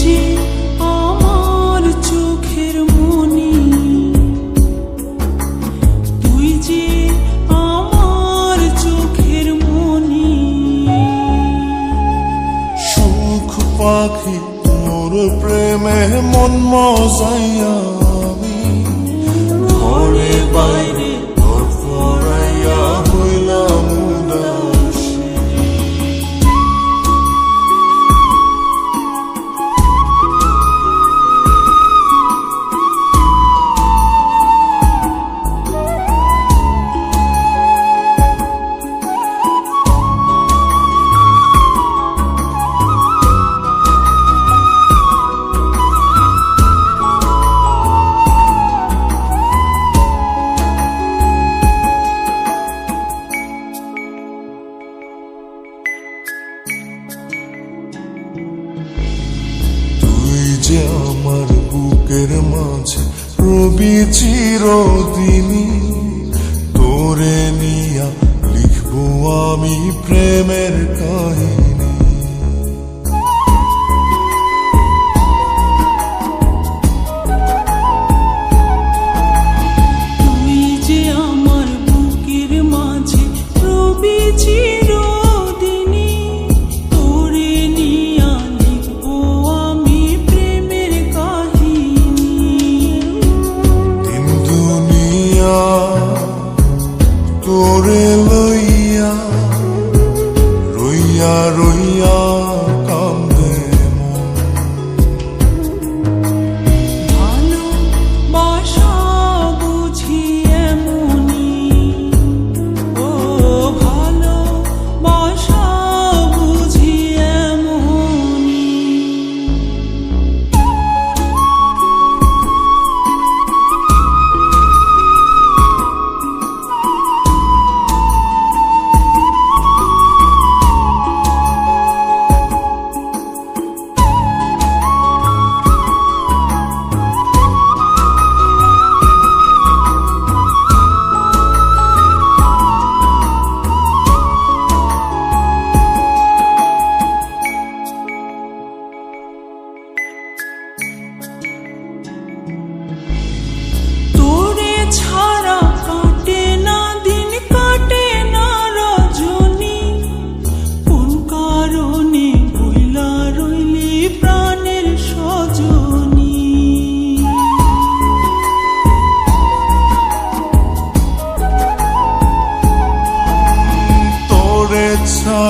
যে আমার চোখের তুই যে আমার চোখের পাখি মোর প্রেমে মন মজাইয়া। চিরদিনী তোরে নিয়া লিখব আমি প্রেমের কাহিনী। লইয়া রইয়া রইয়া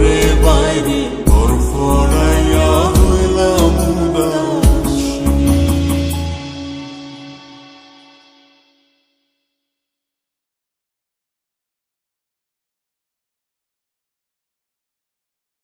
revive it.